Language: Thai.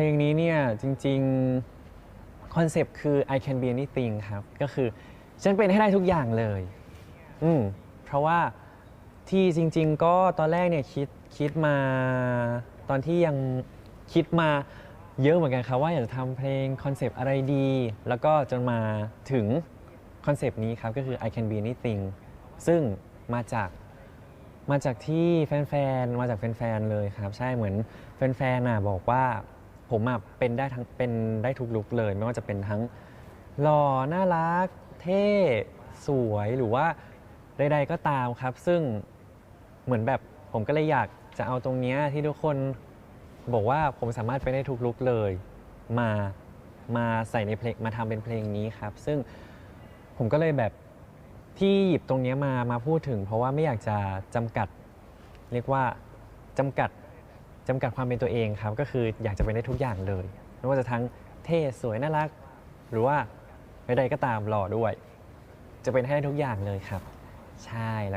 ลงนี้เนี่ยจริงๆ คอนเซปต์คือ I can be anything ครับ ก็คือฉันเป็นให้ได้ทุกอย่างเลย อืมเพราะว่าที่จริง ๆ ก็ตอนแรกเนี่ยคิดคิดมาตอนที่ยังคิดมาเยอะเหมือนกันครับ ว่าอยากจะทำเพลงคอนเซปต์อะไรดี แล้วก็จนมาถึงคอนเซปต์นี้ครับ ก็คือ I can be anything ซึ่งมาจากมาจากที่แฟนๆ มาจากแฟนๆ เลยครับ ใช่เหมือนแฟนๆน่ะบอกว่า ผมอะเป็นได้ทั้งเป็นได้ทุกลุคเลย ไม่ว่าจะเป็นทั้งหล่อน่ารัก เท่สวยหรือว่าใดๆก็ตามครับ ซึ่งเหมือนแบบผมก็เลยอยากจะเอาตรงเนี้ยที่ทุกคนบอกว่าผมสามารถไปได้ทุกลุคเลย มามาใส่ในเพลงมาทำเป็นเพลงนี้ครับ ซึ่งผมก็เลยแบบที่หยิบตรงเนี้ยมามาพูดถึง เพราะว่าไม่อยากจะจำกัด เรียกว่าจำกัด จำกัดความเป็นตัวเองครับ ก็คืออยากจะเป็นได้ทุกอย่างเลยไม่ว่าจะทั้งเท่สวยน่ารัก หรือว่าใดๆก็ตามหล่อด้วย จะเป็นให้ได้ทุกอย่างเลยครับ ใช่แล้ว